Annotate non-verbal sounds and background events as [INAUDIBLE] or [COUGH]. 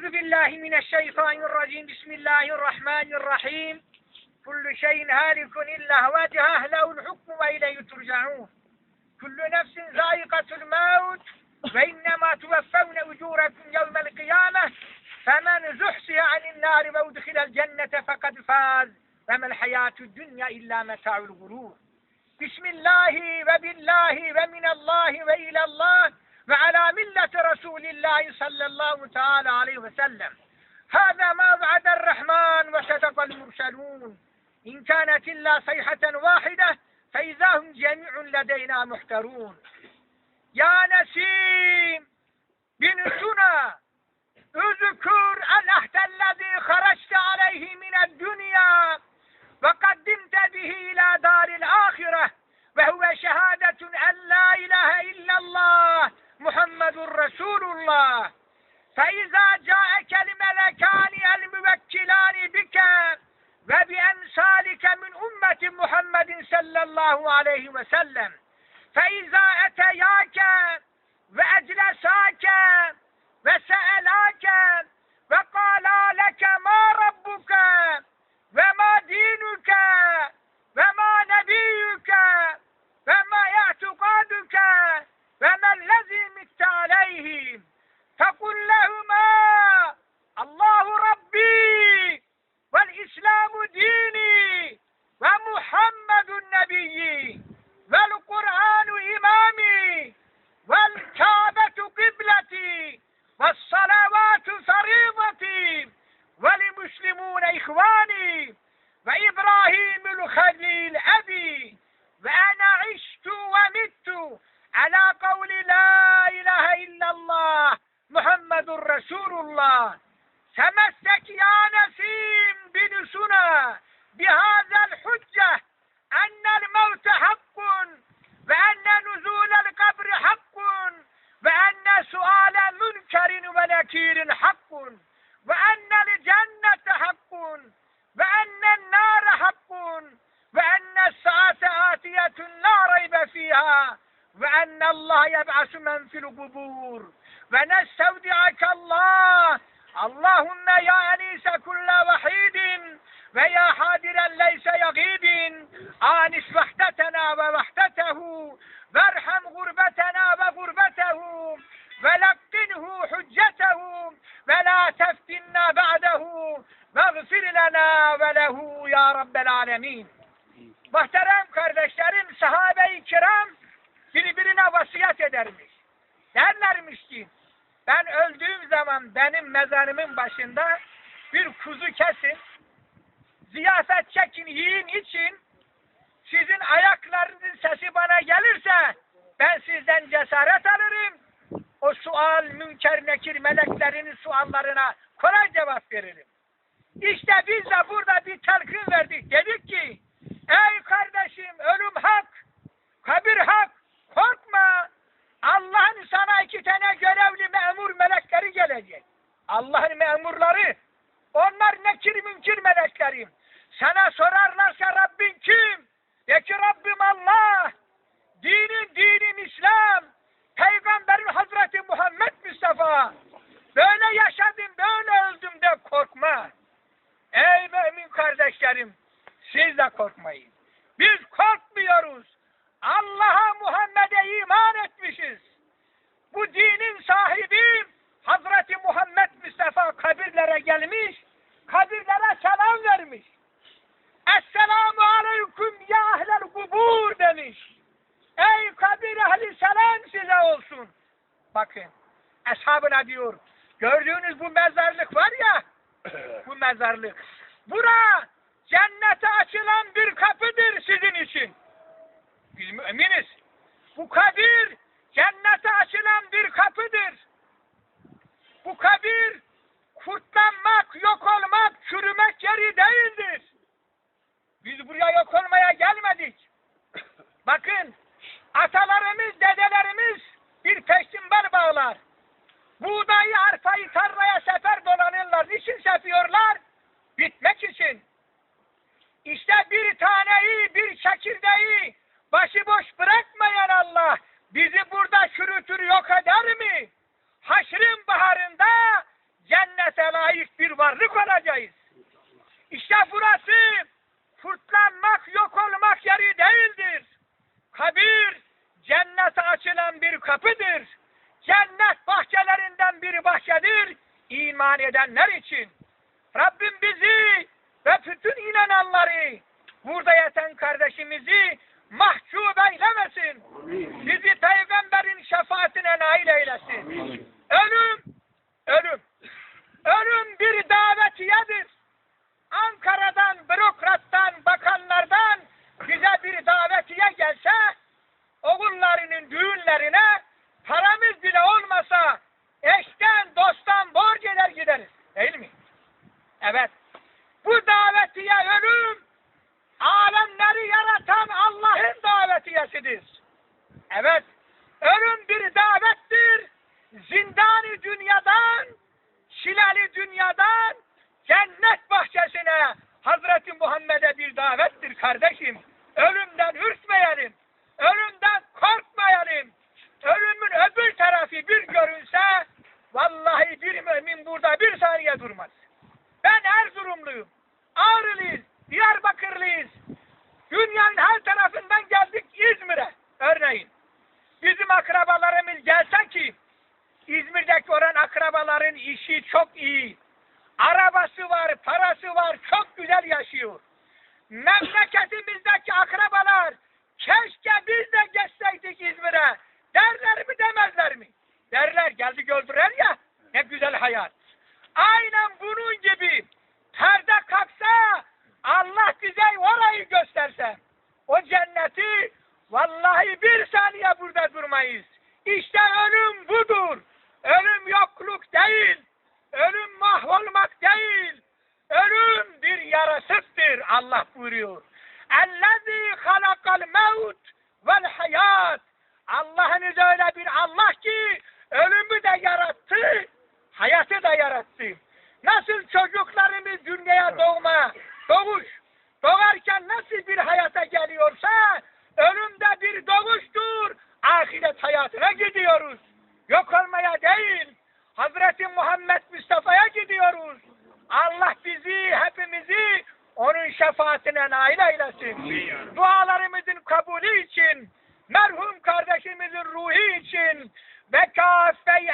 أعوذ بالله من الشيطان الرجيم. بسم الله الرحمن الرحيم. كل شيء هالك إلا هواتها له الحكم وإليه ترجعون. كل نفس ذائقة الموت. وإنما توفون أجوركم يوم القيامة. فمن زحزح عن النار وأدخل الجنة فقد فاز. وما الحياة الدنيا إلا متاع الغرور. بسم الله وبالله ومن الله وإلى الله. Ve ala milleti Resulillahi sallallahu teala aleyhi ve sellem. هذا ما وعد الرحمن وصدق المرسلون. إن كانت إلا صيحة واحدة فإذا هم جميع لدينا محترون. يا نسيم بن رسول الله فإذا جاءك الملكان الموكلان بك وبأمثالك من أمة محمد صلى الله عليه وسلم فإذا أتياك وأجلساك وسألاك بهذا الحجة أن الموت حق وأن نزول القبر حق وأن سؤال منكر ونكير حق وأن الجنة حق وأن النار حق وأن الساعة آتية لا ريب فيها وأن الله يبعث من في القبور. ونستودعك الله. اللهم يا ve ya hadiren leyse yagibin anis vahdetena ve vahdetehu verhem gurbetena ve gurbetehu ve lakkinhu hüccetehu ve la teftinna ba'dehu ve lana ve lehu ya rabbel alemin Muhterem kardeşlerim sahabe-i kiram birbirine vasiyet edermiş. Derlermiş ki ben öldüğüm zaman benim mezarımın başında bir kuzu kesin çekin, yiyin, için, sizin ayaklarınızın sesi bana gelirse, ben sizden cesaret alırım, o sual, münker, nekir meleklerinin suallarına kolay cevap veririm. İşte biz de burada bir telkin verdik. Dedik ki, ey kardeşim ölüm hak, kabir hak, korkma. Allah'ın sana iki tane görevli memur melekleri gelecek. Allah'ın memurları, onlar nekir münkir meleklerim. Sana sorarlarsa Rabbin kim? De ki Rabbim Allah. Dinin dinim İslam. Peygamberin Hazreti Muhammed Mustafa. Böyle yaşadım, böyle öldüm de korkma. Ey mümin kardeşlerim, siz de korkmayın. Biz korkmuyoruz. Allah'a Muhammed'e iman etmişiz. Bu dinin sahibi Hazreti Muhammed Mustafa kabirlere gelmiş, kabirlere selam vermiş. Esselamu aleyküm ya ehlel kubur demiş. Ey kabir ehli selam size olsun. Bakın, eshabına diyor, gördüğünüz bu mezarlık var ya, [CLEARS THROAT] bu mezarlık. Bura cennete açılan bir kapıdır sizin için. Biz müminiz. Bu kabir cennete açılan bir kapıdır. Bu kabir kurtlanmak, yok olmak, çürümek yeri değildir. Biz buraya yok olmaya gelmedik. Bakın atalarımız, dedelerimiz bir peştimber bağlar. Buğdayı, arpayı tarlaya sefer dolanırlar. Niçin sefiyorlar? Bitmek için. İşte bir taneyi, bir çekirdeği başıboş bırakmayan Allah bizi burada çürütür yok eder mi? Haşrın baharında cennete iman edenler için Rabbim bizi ve bütün inananları burada yatan kardeşimizi mahcup eylemesin. Bizi peygamberin şefaatine nail eylesin. Ölüm, ölüm. Ölüm bir davetiyedir. Ankara'dan, bürokrattan, bakanlardan bize bir davetiye gelse oğullarının düğünlerine Değil mi? Evet. Bu davetiye ölüm alemleri yaratan Allah'ın davetiyesidir. Evet. Ölüm bir davettir. Zindanı dünyadan, şilali dünyadan cennet bahçesine Hazreti Muhammed'e bir davettir kardeşim. Ölümden ürkmeyelim. Ölümden korkmayalım. Ölümün öbür tarafı bir görünse vallahi bir mümin burada bir saniye durmaz. Ben Erzurumluyum. Ağrılıyız. Diyarbakırlıyız. Dünyanın her tarafından geldik İzmir'e. Örneğin. Bizim akrabalarımız gelse ki İzmir'deki oran akrabaların işi çok iyi. Arabası var, parası var, çok güzel yaşıyor. Memleketimizdeki akrabalar keşke biz de geçseydik İzmir'e. Derler mi demezler mi? Derler geldi gördüler ya ne güzel hayat. Aynen bunun gibi perde kalksa Allah bize orayı gösterse o cenneti vallahi bir saniye burada durmayız. İşte ölüm budur. Ölüm yokluk değil. Ölüm mahvolmak değil. Ölüm bir yaratıktır Allah buyuruyor. Ellezî halakal mevt vel hayat. Allah'ınız öyle bir Allah ki şefaatine nail eylesin. Dualarımızın kabulü için, merhum kardeşimizin ruhu için ve kafey